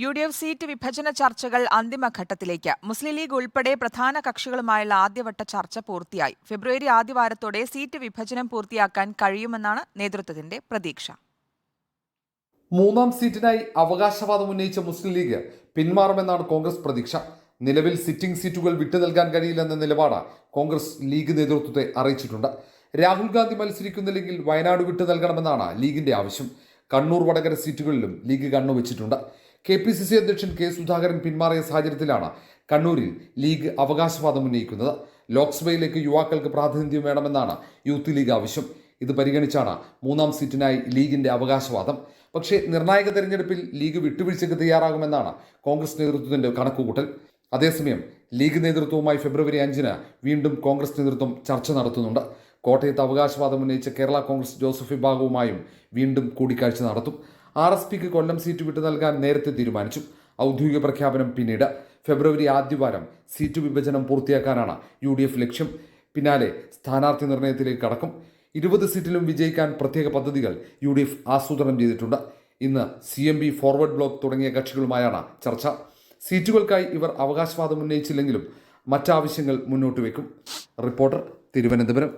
U D F seat വിഭജന ചർച്ചകൾ അന്തിമഘട്ടത്തിലേക്ക്. മുസ്ലിം league ഉൾപ്പെടെ പ്രധാന കക്ഷികളുമായുള്ള ആദ്യവട്ട ചർച്ച പൂർത്തിയായി. ഫെബ്രുവരി ആദ്യവാരത്തോടെ സീറ്റ് വിഭജനം പൂർത്തിയാക്കാൻ കഴിയുമെന്നാണ് നേതൃത്വത്തിന്റെ പ്രതീക്ഷ. മൂന്നാം സീറ്റിനായി അവകാശവാദം ഉന്നയിച്ച മുസ്ലിം ലീഗ് പിന്മാറുമെന്നാണ് കോൺഗ്രസ് പ്രതീക്ഷ. നിലവിൽ സിറ്റിംഗ് സീറ്റുകൾ വിട്ടു നൽകാൻ കഴിയില്ലെന്ന നിലപാട് കോൺഗ്രസ് ലീഗ് നേതൃത്വത്തെ അറിയിച്ചിട്ടുണ്ട്. രാഹുൽ ഗാന്ധി മത്സരിക്കുന്നില്ലെങ്കിൽ വയനാട് വിട്ടു നൽകണമെന്നാണ് ലീഗിന്റെ ആവശ്യം. കണ്ണൂർ വടകര സീറ്റുകളിലും ലീഗ് കണ്ണുവച്ചിട്ടുണ്ട്. കെ പി സി സി അധ്യക്ഷൻ കെ സുധാകരൻ പിന്മാറിയ സാഹചര്യത്തിലാണ് കണ്ണൂരിൽ ലീഗ് അവകാശവാദം ഉന്നയിക്കുന്നത്. ലോക്സഭയിലേക്ക് യുവാക്കൾക്ക് പ്രാതിനിധ്യം വേണമെന്നാണ് യൂത്ത് ലീഗ് ആവശ്യം. ഇത് പരിഗണിച്ചാണ് മൂന്നാം സീറ്റിനായി ലീഗിന്റെ അവകാശവാദം. പക്ഷേ നിർണായക തെരഞ്ഞെടുപ്പിൽ ലീഗ് വിട്ടുവീഴ്ചയ്ക്ക് തയ്യാറാകുമെന്നാണ് കോൺഗ്രസ് നേതൃത്വത്തിന്റെ കണക്കുകൂട്ടൽ. അതേസമയം ലീഗ് നേതൃത്വവുമായി ഫെബ്രുവരി അഞ്ചിന് വീണ്ടും കോൺഗ്രസ് നേതൃത്വം ചർച്ച നടത്തുന്നുണ്ട്. കോട്ടയത്ത് അവകാശവാദം ഉന്നയിച്ച കേരള കോൺഗ്രസ് ജോസഫ് വിഭാഗവുമായും വീണ്ടും കൂടിക്കാഴ്ച നടത്തും. ആർ എസ് പിക്ക് കൊല്ലം സീറ്റ് വിട്ടു നൽകാൻ നേരത്തെ തീരുമാനിച്ചു. ഔദ്യോഗിക പ്രഖ്യാപനം പിന്നീട്. ഫെബ്രുവരി ആദ്യവാരം സീറ്റ് വിഭജനം പൂർത്തിയാക്കാനാണ് യു ഡി എഫ് ലക്ഷ്യം. പിന്നാലെ സ്ഥാനാർത്ഥി നിർണയത്തിലേക്ക് കടക്കും. ഇരുപത് സീറ്റിലും വിജയിക്കാൻ പ്രത്യേക പദ്ധതികൾ യു ഡി എഫ് ആസൂത്രണം ചെയ്തിട്ടുണ്ട്. ഇന്ന് C M B forward block തുടങ്ങിയ കക്ഷികളുമായാണ് ചർച്ച. സീറ്റുകൾക്കായി ഇവർ അവകാശവാദം ഉന്നയിച്ചില്ലെങ്കിലും മറ്റാവശ്യങ്ങൾ മുന്നോട്ട് വയ്ക്കും റിപ്പോർട്ടർ തിരുവനന്തപുരം.